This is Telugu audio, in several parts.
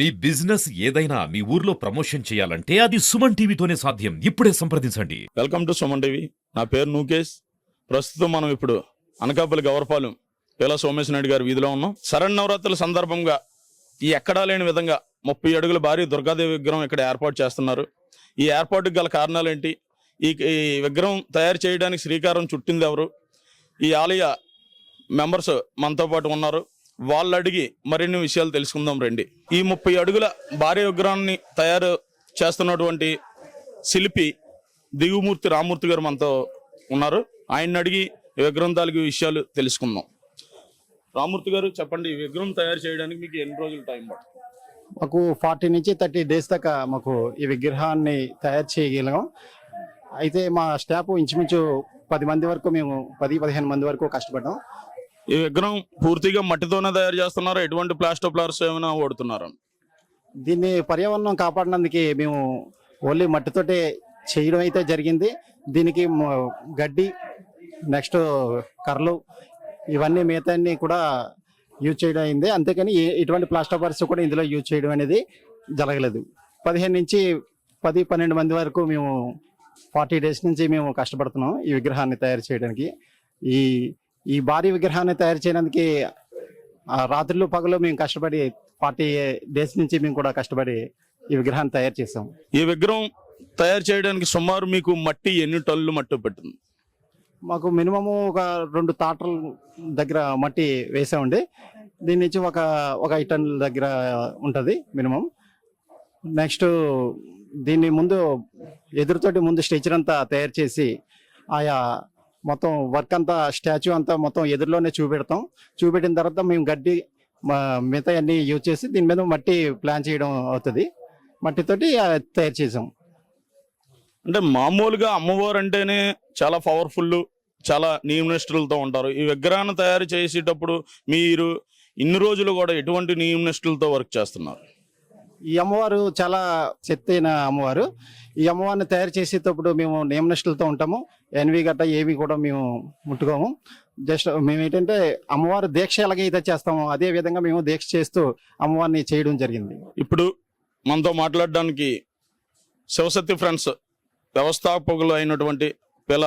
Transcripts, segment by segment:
మీ బిజినెస్ ఏదైనా మీ ఊర్లో ప్రమోషన్ చేయాలంటే అది సుమన్ టీవీతోనే సాధ్యం. ఇప్పుడే సంప్రదించండి. Welcome to Suman TV. నా పేరు నూకేష్. ప్రస్తుతం మనం ఇప్పుడు అనకాపల్లి గౌరపాలెం పేలా సోమేశ్వర నాయుడు గారి వీధిలో ఉన్నాం. శరణ్ నవరాత్రుల సందర్భంగా ఈ ఎక్కడా లేని విధంగా ముప్పై అడుగుల భారీ దుర్గాదేవి విగ్రహం ఇక్కడ ఏర్పాటు చేస్తున్నారు. ఈ ఏర్పాటుకు గల కారణాలు ఏంటి? ఈ విగ్రహం తయారు చేయడానికి శ్రీకారం చుట్టింది ఎవరు? ఈ ఆలయ మెంబర్స్ మనతో పాటు ఉన్నారు. వాళ్ళు అడిగి మరిన్ని విషయాలు తెలుసుకుందాం రండి. ఈ ముప్పై అడుగుల భారీ విగ్రహాన్ని తయారు చేస్తున్నటువంటి శిల్పి దిగుమూర్తి రామూర్తి గారు మనతో ఉన్నారు. ఆయన్ని అడిగి విగ్రహం తాలూకు విషయాలు తెలుసుకుందాం. రామూర్తి గారు చెప్పండి ఈ విగ్రహం తయారు చేయడానికి మీకు ఎన్ని రోజులు టైం పడుతుంది? మాకు ఫార్టీ నుంచి థర్టీ డేస్ దాకా మాకు ఈ విగ్రహాన్ని తయారు చేయగలిగాం. అయితే మా స్టాఫ్ ఇంచుమించు పది మంది వరకు మేము పది పదిహేను మంది వరకు కష్టపడ్డాం. ఈ విగ్రహం పూర్తిగా మట్టితోనే తయారు చేస్తున్నారు? ఎటువంటి ప్లాస్టర్ ప్లార్స్ ఏమైనా వాడుతున్నారు? దీన్ని పర్యావరణం కాపాడినందుకు మేము ఓన్లీ మట్టితోటే చేయడం అయితే జరిగింది. దీనికి గడ్డి నెక్స్ట్ కర్రలు ఇవన్నీ మిగతాన్ని కూడా యూజ్ చేయడం అయింది. అంతేకాని ఇటువంటి ఎటువంటి పర్స్ కూడా ఇందులో యూజ్ చేయడం అనేది జరగలేదు. పదిహేను నుంచి పది పన్నెండు మంది వరకు మేము ఫార్టీ డేస్ నుంచి మేము కష్టపడుతున్నాం ఈ విగ్రహాన్ని తయారు చేయడానికి. ఈ ఈ భారీ విగ్రహాన్ని తయారు చేయడానికి ఆ రాత్రులు పగలు మేము కష్టపడి ఫార్టీ డేస్ నుంచి మేము కూడా కష్టపడి ఈ విగ్రహాన్ని తయారు చేసాం ఈ విగ్రహం తయారు చేయడానికి సుమారు మీకు మట్టి ఎన్ని టన్నులు మట్టి పట్టింది? మాకు మినిమము ఒక రెండు తాటల దగ్గర మట్టి వేసామండి. దీని నుంచి ఒక ఒక ఐదు టన్నుల దగ్గర ఉంటుంది మినిమం. నెక్స్ట్ దీన్ని ముందు ఎదురుతోటి ముందు స్ట్రెచర్ అంతా తయారు చేసి ఆయా మొత్తం వర్క్ అంతా స్టాచ్యూ అంతా మొత్తం ఎదురులోనే చూపెడతాం. చూపెట్టిన తర్వాత మేము గడ్డి మా మిగతా అన్ని యూజ్ చేసి దీని మీద మట్టి ప్లాన్ చేయడం అవుతుంది. మట్టితోటి తయారు చేసాం. అంటే మామూలుగా అమ్మవారు అంటేనే చాలా పవర్ఫుల్ చాలా నియమనిష్ఠులతో ఉంటారు. ఈ విగ్రహాన్ని తయారు చేసేటప్పుడు మీరు ఇన్ని రోజులు కూడా ఎటువంటి నియమనిష్ఠులతో వర్క్ చేస్తున్నారు? ఈ అమ్మవారు చాలా శక్తి అయిన అమ్మవారు. ఈ అమ్మవారిని తయారు చేసేటప్పుడు మేము నియమనిష్టలతో ఉంటాము. ఎన్వి గట్ట ఏవి కూడా మేము ముట్టుకోము. జస్ట్ మేము ఏంటంటే అమ్మవారు దీక్ష ఎలాగైతే చేస్తామో అదే విధంగా మేము దీక్ష చేస్తూ అమ్మవారిని చేయడం జరిగింది. ఇప్పుడు మనతో మాట్లాడడానికి శివశక్తి ఫ్రెండ్స్ వ్యవస్థాపకులు అయినటువంటి పిల్ల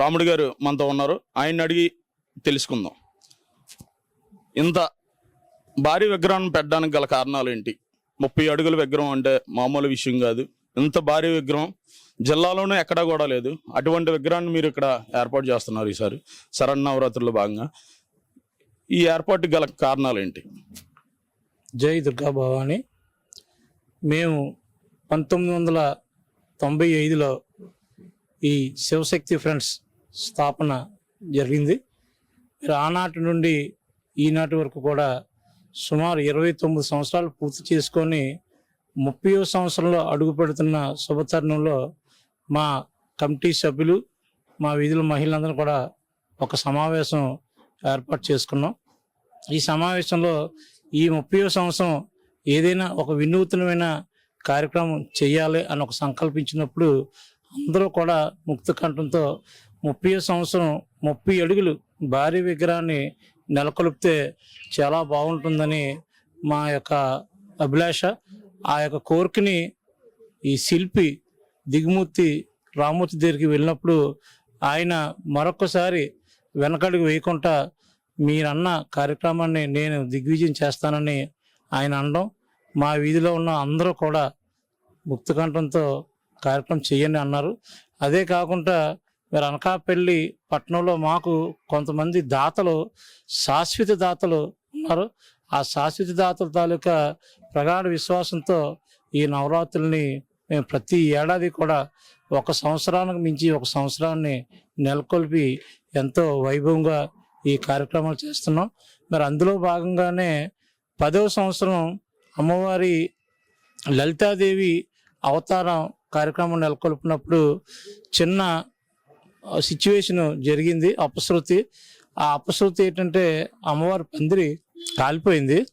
రాముడు గారు మనతో ఉన్నారు. ఆయన్ని అడిగి తెలుసుకుందాం. ఇంత భారీ విగ్రహాన్ని పెట్టడానికి గల కారణాలు ఏంటి? ముప్పై అడుగుల విగ్రహం అంటే మామూలు విషయం కాదు. ఇంత భారీ విగ్రహం జిల్లాలోనే ఎక్కడా కూడా లేదు. అటువంటి విగ్రహాన్ని మీరు ఇక్కడ ఏర్పాటు చేస్తున్నారు ఈసారి. శరన్నవరాత్రుల్లో భాగంగా. ఈ ఏర్పాటు గల కారణాలు ఏంటి? జై దుర్గా భవాని. మేము పంతొమ్మిది వందల తొంభై ఐదులో ఈ శివశక్తి ఫ్రెండ్స్ స్థాపన జరిగింది. ఆనాటి నుండి ఈనాటి వరకు కూడా సుమారు ఇరవై తొమ్మిది సంవత్సరాలు పూర్తి చేసుకొని ముప్పై సంవత్సరంలో అడుగు పెడుతున్న శుభతరుణంలో మా కమిటీ సభ్యులు మా వీధుల మహిళలందరూ కూడా ఒక సమావేశం ఏర్పాటు చేసుకున్నాం. ఈ సమావేశంలో ఈ ముప్పై సంవత్సరం ఏదైనా ఒక వినూత్నమైన కార్యక్రమం చేయాలి అని ఒక సంకల్పించినప్పుడు అందరూ కూడా ముక్త కంఠంతో ముప్పై సంవత్సరం ముప్పై అడుగులు భారీ విగ్రహాన్ని నెలకొల్పితే చాలా బాగుంటుందని మా యొక్క అభిలాష ఆ యొక్క కోరికని ఈ శిల్పి దిగుమూర్తి రామూర్తి దగ్గరికి వెళ్ళినప్పుడు ఆయన మరొకసారి వెనకడుగు వేయకుండా మీరన్న కార్యక్రమాన్ని నేను దిగ్విజయం చేస్తానని ఆయన అనడం మా వీధిలో ఉన్న అందరూ కూడా ముక్తకంఠంతో కార్యక్రమం చేయండి అన్నారు. అదే కాకుండా మీరు అనకాపల్లి పట్టణంలో మాకు కొంతమంది దాతలు శాశ్వత దాతలు ఉన్నారు. ఆ శాశ్వత దాతల తాలూకా ప్రగాఢ విశ్వాసంతో ఈ నవరాత్రుల్ని మేము ప్రతి ఏడాది కూడా ఒక సంవత్సరానికి మించి ఒక సంవత్సరాన్ని నెలకొల్పి ఎంతో వైభవంగా ఈ కార్యక్రమాలు చేస్తున్నాం. మరి అందులో భాగంగానే పదవ సంవత్సరం అమ్మవారి లలితాదేవి అవతారం కార్యక్రమం నెలకొల్పినప్పుడు చిన్న సిచ్యువేషన్ జరిగింది. అపశృతి. ఆ అపశృతి ఏంటంటే అమ్మవారి పందిరి కాలిపోయింది.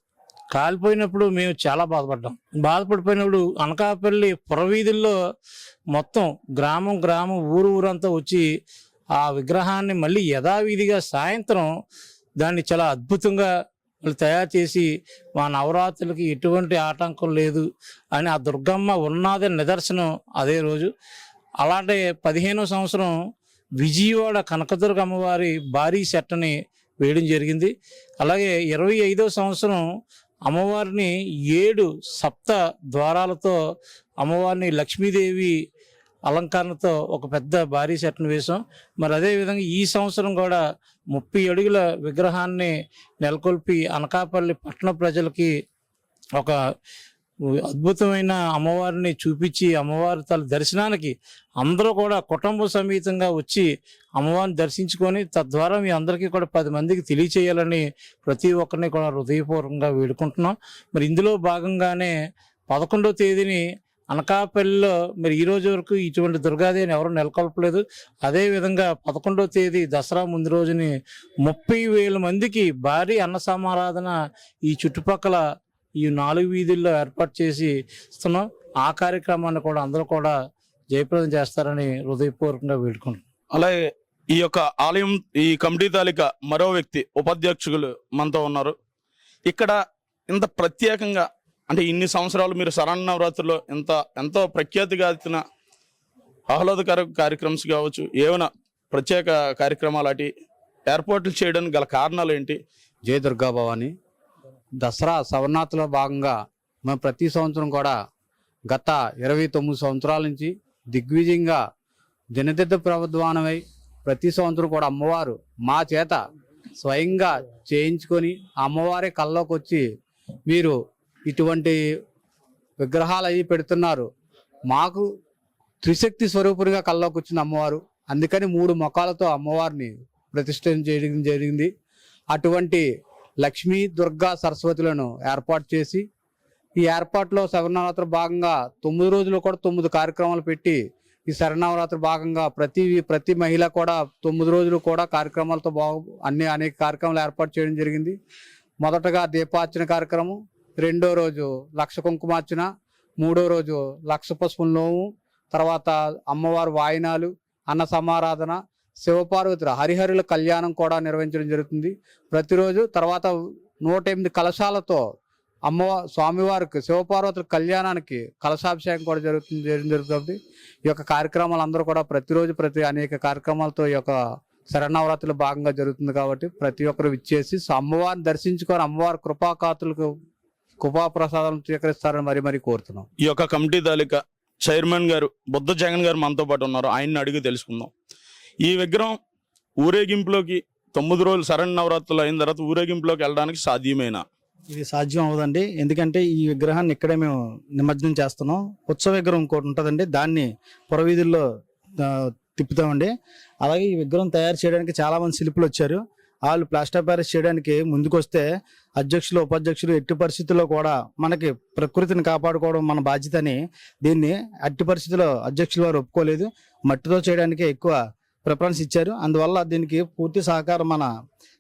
కాలిపోయినప్పుడు మేము చాలా బాధపడ్డాం. బాధపడిపోయినప్పుడు అనకాపల్లి పురవీధుల్లో మొత్తం గ్రామం గ్రామం ఊరు ఊరంతా వచ్చి ఆ విగ్రహాన్ని మళ్ళీ యథావిధిగా సాయంత్రం దాన్ని చాలా అద్భుతంగా మళ్ళీ తయారు చేసి మా నవరాత్రులకి ఎటువంటి ఆటంకం లేదు అని ఆ దుర్గమ్మ ఉన్నది నిదర్శనం అదే రోజు. అలాంటి పదిహేనో సంవత్సరం విజయవాడ కనకదుర్గ అమ్మవారి భారీ సెట్టని వేయడం జరిగింది. అలాగే ఇరవై ఐదో సంవత్సరం అమ్మవారిని ఏడు సప్త ద్వారాలతో అమ్మవారిని లక్ష్మీదేవి అలంకరణతో ఒక పెద్ద భారీ సెట్ను వేసాం మరి అదే విధంగా ఈ సంవత్సరం కూడా ముప్పై అడుగుల విగ్రహాన్ని నెలకొల్పి అనకాపల్లి పట్టణ ప్రజలకి ఒక అద్భుతమైన అమ్మవారిని చూపించి అమ్మవారి తల దర్శనానికి అందరూ కూడా కుటుంబ సమేతంగా వచ్చి అమ్మవారిని దర్శించుకొని తద్వారా మీ అందరికీ కూడా పది మందికి తెలియచేయాలని ప్రతి ఒక్కరిని కూడా హృదయపూర్వకంగా వేడుకుంటున్నాం. మరి ఇందులో భాగంగానే పదకొండో తేదీని అనకాపల్లిలో మరి ఈ రోజు వరకు ఇటువంటి దుర్గాదేవిని ఎవరు నెలకొల్పలేదు. అదే విధంగా పదకొండో తేదీ దసరా ముందు రోజుని ముప్పై వేల మందికి భారీ అన్న సమారాధన ఈ చుట్టుపక్కల ఈ నాలుగు వీధుల్లో ఏర్పాటు చేసి ఇస్తున్నాం. ఆ కార్యక్రమాన్ని కూడా అందరూ కూడా జయప్రదం చేస్తారని హృదయపూర్వకంగా వేడుకుంటున్నాం. అలాగే ఈ యొక్క ఆలయం ఈ కమిటీ తాలూకా మరో వ్యక్తి ఉపాధ్యక్షులు మనతో ఉన్నారు. ఇక్కడ ఇంత ప్రత్యేకంగా అంటే ఇన్ని సంవత్సరాలు మీరు శరణవరాత్రిలో ఇంత ఎంతో ప్రఖ్యాతిగాచిన ఆహ్లాదకర కార్యక్రమ్స్ కావచ్చు ఏమైనా ప్రత్యేక కార్యక్రమాలు అటు ఏర్పాట్లు చేయడానికి గల కారణాలు ఏంటి? జయ దుర్గా భవాని దసరా సవర్ణాథలో భాగంగా మేము ప్రతి సంవత్సరం కూడా గత ఇరవై తొమ్మిది సంవత్సరాల నుంచి దిగ్విజయంగా దినదిద్ద ప్రవద్వానమై ప్రతి సంవత్సరం కూడా అమ్మవారు మా చేత స్వయంగా చేయించుకొని ఆ అమ్మవారే కల్లోకి వచ్చి మీరు ఇటువంటి విగ్రహాలు అవి పెడుతున్నారు. మాకు త్రిశక్తి స్వరూపునిగా కల్లోకి వచ్చిన అమ్మవారు. అందుకని మూడు మొఖాలతో అమ్మవారిని ప్రతిష్ఠ చేయడం జరిగింది. అటువంటి లక్ష్మీ దుర్గా సరస్వతులను ఏర్పాటు చేసి ఈ ఏర్పాటులో శరణవరాత్రి భాగంగా తొమ్మిది రోజులు కూడా తొమ్మిది కార్యక్రమాలు పెట్టి ఈ శరణవరాత్రి భాగంగా ప్రతి ప్రతి మహిళ కూడా తొమ్మిది రోజులు కూడా కార్యక్రమాలతో బాగు అన్ని అనేక కార్యక్రమాలు ఏర్పాటు చేయడం జరిగింది. మొదటగా దీపార్చన కార్యక్రమం రెండో రోజు లక్ష కుంకుమార్చన మూడో రోజు లక్ష పసుపుల నోము తర్వాత అమ్మవారు వాయినాలు అన్న సమారాధన శివపార్వతుల హరిహరుల కళ్యాణం కూడా నిర్వహించడం జరుగుతుంది. ప్రతిరోజు తర్వాత నూట ఎనిమిది కలశాలతో అమ్మవారి స్వామివారికి శివపార్వతుల కళ్యాణానికి కలశాభిషేకం కూడా జరుగుతుంది చేయడం జరుగుతుంది. ఈ యొక్క కార్యక్రమాలు అందరూ కూడా ప్రతిరోజు ప్రతి అనేక కార్యక్రమాలతో ఈ యొక్క శరణవరాత్రిలో భాగంగా జరుగుతుంది కాబట్టి ప్రతి ఒక్కరు ఇచ్చేసి అమ్మవారిని దర్శించుకొని అమ్మవారి కృపాకాతులకు కృపా ప్రసాదాలను స్వీకరిస్తారని మరి మరి కోరుతున్నాం. ఈ యొక్క కమిటీ తాలూకా చైర్మన్ గారు బుద్ధ జగన్ గారు మనతో పాటు ఉన్నారు. ఆయన్ని అడిగి తెలుసుకుందాం. ఈ విగ్రహం ఊరేగింపులోకి తొమ్మిది రోజులు శరణ్ నవరాత్రులు అయిన తర్వాత ఊరేగింపులోకి వెళ్ళడానికి సాధ్యమేనా? ఇది సాధ్యం అవదండి ఎందుకంటే ఈ విగ్రహాన్ని ఇక్కడే మేము నిమజ్జనం చేస్తున్నాం. ఉత్సవ విగ్రహం ఇంకోటి ఉంటుందండి. దాన్ని పురవీధుల్లో తిప్పుతామండి. అలాగే ఈ విగ్రహం తయారు చేయడానికి చాలామంది శిల్పులు వచ్చారు. వాళ్ళు ప్లాస్టర్ ప్యారిస్ చేయడానికి ముందుకొస్తే అధ్యక్షులు ఉపాధ్యక్షులు ఎట్టి పరిస్థితుల్లో కూడా మనకి ప్రకృతిని కాపాడుకోవడం మన బాధ్యత అని దీన్ని అట్టి పరిస్థితుల్లో అధ్యక్షులు వారు ఒప్పుకోలేదు. మట్టితో చేయడానికి ఎక్కువ ప్రిఫరెన్స్ ఇచ్చారు. అందువల్ల దీనికి పూర్తి సహకారం మన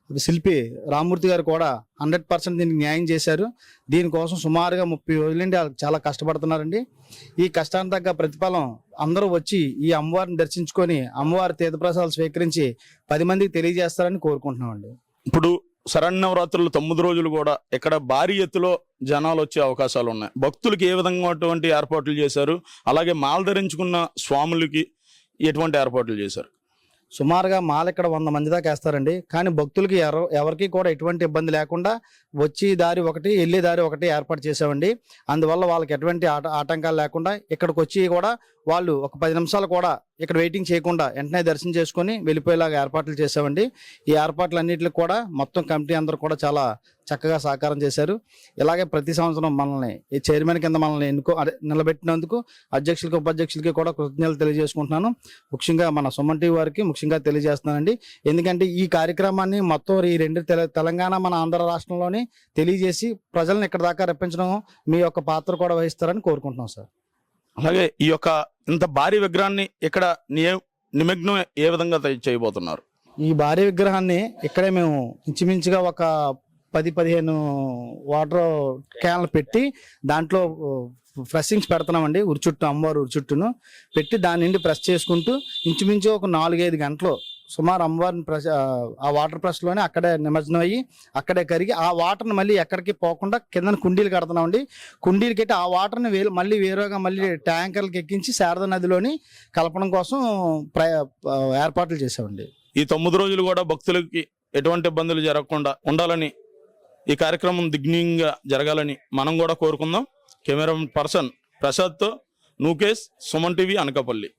శిల్పి రామూర్తి గారు కూడా హండ్రెడ్ పర్సెంట్ దీనికి న్యాయం చేశారు. దీనికోసం సుమారుగా ముప్పై రోజులండి చాలా కష్టపడుతున్నారండి. ఈ కష్టానికి తగ్గ ప్రతిఫలం అందరూ వచ్చి ఈ అమ్మవారిని దర్శించుకొని అమ్మవారి తీర్థప్రసాదాలు స్వీకరించి పది మందికి తెలియజేస్తారని కోరుకుంటున్నామండి. ఇప్పుడు శరణవరాత్రులు తొమ్మిది రోజులు కూడా ఇక్కడ భారీ ఎత్తులో జనాలు వచ్చే అవకాశాలు ఉన్నాయి. భక్తులకి ఏ విధంగా అటువంటి ఏర్పాట్లు చేశారు? అలాగే మాల ధరించుకున్న స్వాములకి ఎటువంటి ఏర్పాట్లు చేశారు? సుమారుగా మాల ఇక్కడ వంద మంది దాకా వేస్తారండి. కానీ భక్తులకి ఎవరు ఎవరికి కూడా ఎటువంటి ఇబ్బంది లేకుండా వచ్చి దారి ఒకటి వెళ్ళే దారి ఒకటి ఏర్పాటు చేసామండి అందువల్ల వాళ్ళకి ఎటువంటి ఆట ఆటంకాలు లేకుండా ఇక్కడికి వచ్చి కూడా వాళ్ళు ఒక పది నిమిషాలు కూడా ఇక్కడ వెయిటింగ్ చేయకుండా వెంటనే దర్శనం చేసుకొని వెళ్ళిపోయేలాగా ఏర్పాట్లు చేసామండి ఈ ఏర్పాట్లు అన్నిటికి కూడా మొత్తం కమిటీ అందరూ కూడా చాలా చక్కగా సహకారం చేశారు. ఇలాగే ప్రతి సంవత్సరం మనల్ని ఈ చైర్మన్ కింద మనల్ని ఎన్నుకో నిలబెట్టినందుకు అధ్యక్షులకి ఉపాధ్యక్షులకి కూడా కృతజ్ఞతలు తెలియజేసుకుంటున్నాను. ముఖ్యంగా మన సుమన్ టీవీ వారికి ముఖ్యంగా తెలియజేస్తున్నానండి. ఎందుకంటే ఈ కార్యక్రమాన్ని మొత్తం ఈ రెండు తెల- తెలంగాణ మన ఆంధ్ర రాష్ట్రంలోని తెలియజేసి ప్రజలను ఇక్కడ దాకా రప్పించడం మీ యొక్క పాత్ర కూడా వహిస్తారని కోరుకుంటున్నాం సార్. అలాగే ఈ యొక్క ఇంత భారీ విగ్రహాన్ని ఇక్కడ నిమగ్నం ఏ విధంగా చేయబోతున్నారు? ఈ భారీ విగ్రహాన్ని ఇక్కడే మేము ఇంచుమించుగా ఒక పది పదిహేను వాటర్ క్యాన్లు పెట్టి దాంట్లో ఫ్రెషింగ్స్ పెడుతున్నామండి ఉరి చుట్టూ అమ్మవారు ఉరి చుట్టూను. పెట్టి దాని నుండి ప్రెస్ చేసుకుంటూ ఇంచుమించు ఒక నాలుగైదు గంటలు సుమారు అమ్మవారిని ప్రెస్ ఆ వాటర్ ప్రెస్లోనే అక్కడే నిమజ్జనం అయ్యి అక్కడే కరిగి ఆ వాటర్ని మళ్ళీ ఎక్కడికి పోకుండా కింద కుండీలు కడుతున్నామండి. కుండీలు కట్టి ఆ వాటర్ని వే మళ్ళీ వేరుగా మళ్ళీ ట్యాంకర్లకు ఎక్కించి శారదా నదిలోని కలపడం కోసం ప్ర ఏర్పాట్లు చేసామండి ఈ తొమ్మిది రోజులు కూడా భక్తులకి ఎటువంటి ఇబ్బందులు జరగకుండా ఉండాలని ఈ కార్యక్రమం దిగ్నీయంగా జరగాలని మనం కూడా కోరుకుందాం. కెమెరా పర్సన్ ప్రసాద్తో నూకేష్ సుమన్ టీవీ అనకాపల్లి.